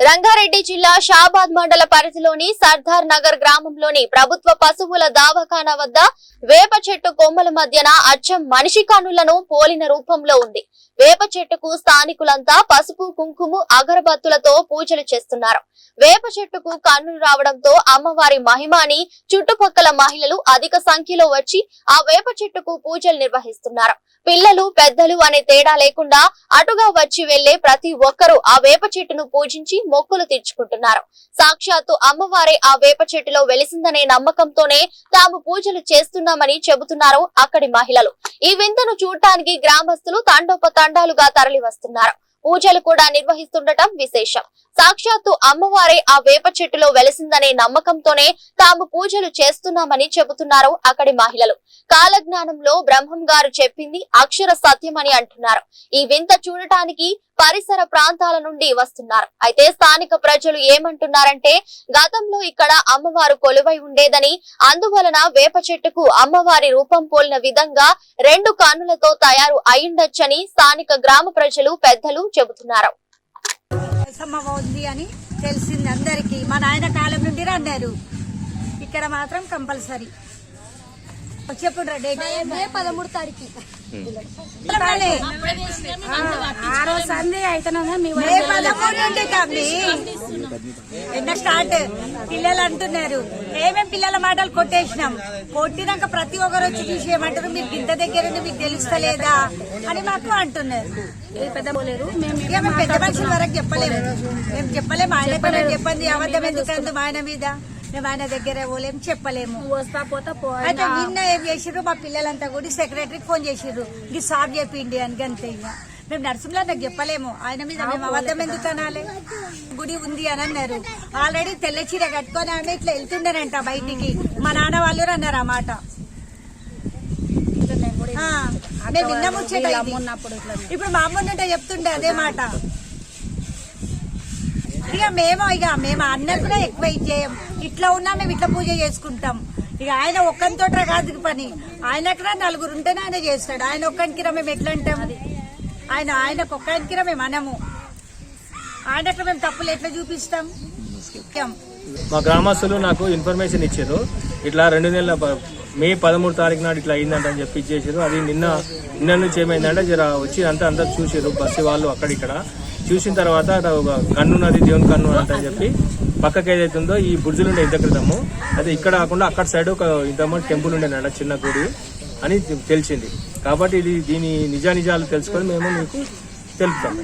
రంగారెడ్డి జిల్లా షాబాద్ మండల పరిధిలోని సర్దార్ నగర్ గ్రామంలోని ప్రభుత్వ పశువుల దావఖానా వద్ద వేప చెట్టు కొమ్మల మధ్యన అచ్చం మనిషి కన్నులను పోలిన రూపంలో ఉంది. వేప చెట్టుకు స్థానికులంతా పసుపు కుంకుమ అగరబత్తులతో పూజలు చేస్తున్నారు. వేప చెట్టుకు కన్నులు రావడంతో అమ్మవారి మహిమాని చుట్టుపక్కల మహిళలు అధిక సంఖ్యలో వచ్చి ఆ వేప చెట్టుకు పూజలు నిర్వహిస్తున్నారు. పిల్లలు పెద్దలు అనే తేడా లేకుండా అటుగా వచ్చి వెళ్ళే ప్రతి ఒక్కరూ ఆ వేప చెట్టును పూజించి మొక్కులు తీర్చుకుంటున్నారు. సాక్షాత్తు అమ్మవారే ఆ వేప చెట్టులో వెలిసిందనే నమ్మకంతోనే తాము పూజలు చేస్తున్నారు చేస్తున్నామని చెబుతున్నారు అక్కడి మహిళలు. ఈ వింతను చూడటానికి గ్రామస్తులు తండోపతండాలుగా తరలి వస్తున్నారు పూజలు కూడా నిర్వహిస్తుండటం విశేషం. సాక్షాత్తు అమ్మవారే ఆ వేప చెట్టులో వెలిసిందనే నమ్మకంతోనే తాము పూజలు చేస్తున్నామని చెబుతున్నారు అక్కడి మహిళలు. కాలజ్ఞానంలో బ్రహ్మం గారు చెప్పింది అక్షర సత్యమని అంటున్నారు. ఈ వింత చూడటానికి పరిసర ప్రాంతాల నుండి వస్తున్నారు. అయితే స్థానిక ప్రజలు ఏమంటున్నారంటే గతంలో ఇక్కడ అమ్మవారు కొలువై ఉండేదని అందువలన వేప చెట్టుకు అమ్మవారి రూపం పోలిన విధంగా రెండు కన్నులతో తయారు అయిండొచ్చని స్థానిక గ్రామ ప్రజలు పెద్దలు చెబుతున్నారు. సమ్మవ ఉంది అని తెలిసింది అందరికి. మా నాయన కాలం నుండి అన్నారు ఇక్కడ మాత్రం కంపల్సరీ. చెప్పుడు డేట్. పదమూడు తారీఖు. ఆరో సంది మీ నుండి స్టార్ట్. పిల్లలు అంటున్నారు. ఏమేం పిల్లల మాటలు కొట్టేసినాం? కొట్టినాక ప్రతి ఒక్కరు వచ్చి చూసి ఏమంటారు మీకు ఇంత దగ్గర మీకు తెలుస్తలేదా అని మాకు అంటున్నారు. పెద్ద మేము మనుషుల వరకు చెప్పలేము. మేము చెప్పలేము. ఆయన చెప్పండి. అబద్ధం ఎందుకందు మా ఆయన మీద? మేము ఆయన దగ్గర పోలేము చెప్పలేము. వస్తా పోతా పో అయితే నిన్న ఏం చేసిర్రు? మా పిల్లలంతా కూడా సెక్రటరీకి ఫోన్ చేసిర్రు. ఇది సాఫ్ చెప్పిండి అని అంతే ఇక. మేము నరసింహలో నాకు చెప్పలేము. ఆయన మీద మేము అబద్ధం ఎందుకు అనాలి? గుడి ఉంది అని అన్నారు. ఆల్రెడీ తెల్ల చీర కట్టుకొని ఆమె ఇట్లా వెళ్తుండేనంట బయటికి. మా నాన్న వాళ్ళు అన్నారు ఆ మాట. మేము విన్న ముచ్చట ఇప్పుడు మా అమ్మ ఉంటే చెప్తుండే అదే మాట. ఇక మేము ఇక మేము అన్నది కూడా ఎక్కువ చేయము చేయం. ఇట్లా ఉన్నా మేము ఇట్లా పూజ చేసుకుంటాం. ఇక ఆయన ఒక్కనితోట కాదు పని. ఆయన కూడా నలుగురు ఉంటేనే ఆయన చేస్తాడు. ఆయన ఒక్కనికి మేము ఎట్లా అంటాం? ఆయన ఆయనకు ఒక్కనికి మేము అనము. ఆయనట్లో మేము తప్పులు ఎట్లా చూపిస్తాం? మా గ్రామస్తులు నాకు ఇన్ఫర్మేషన్ ఇచ్చారు. ఇట్లా రెండు నెలల ప- మే పదమూడు తారీఖు నాడు ఇట్లా అయిందంట అని చెప్పి ఇచ్చేసారు. అది నిన్న నిన్న నుంచి ఏమైందంటే జర వచ్చి అంతా అంతా చూసారు. బస్సు వాళ్ళు అక్కడిక్కడ. చూసిన తర్వాత అక్కడ ఒక కన్ను ఉన్నది దేవుని కన్ను అంట అని చెప్పి పక్కకి ఏదైతే ఉందో ఈ బుర్జులు ఉండే ఇంత క్రితము. అదే ఇక్కడ కాకుండా అక్కడ సైడ్ ఒక ఇంతమంది టెంపుల్ ఉండేనంట చిన్న గుడి అని తెలిసింది. కాబట్టి ఇది దీని నిజానిజాలు తెలుసుకొని మేము మీకు తెలుపుతాము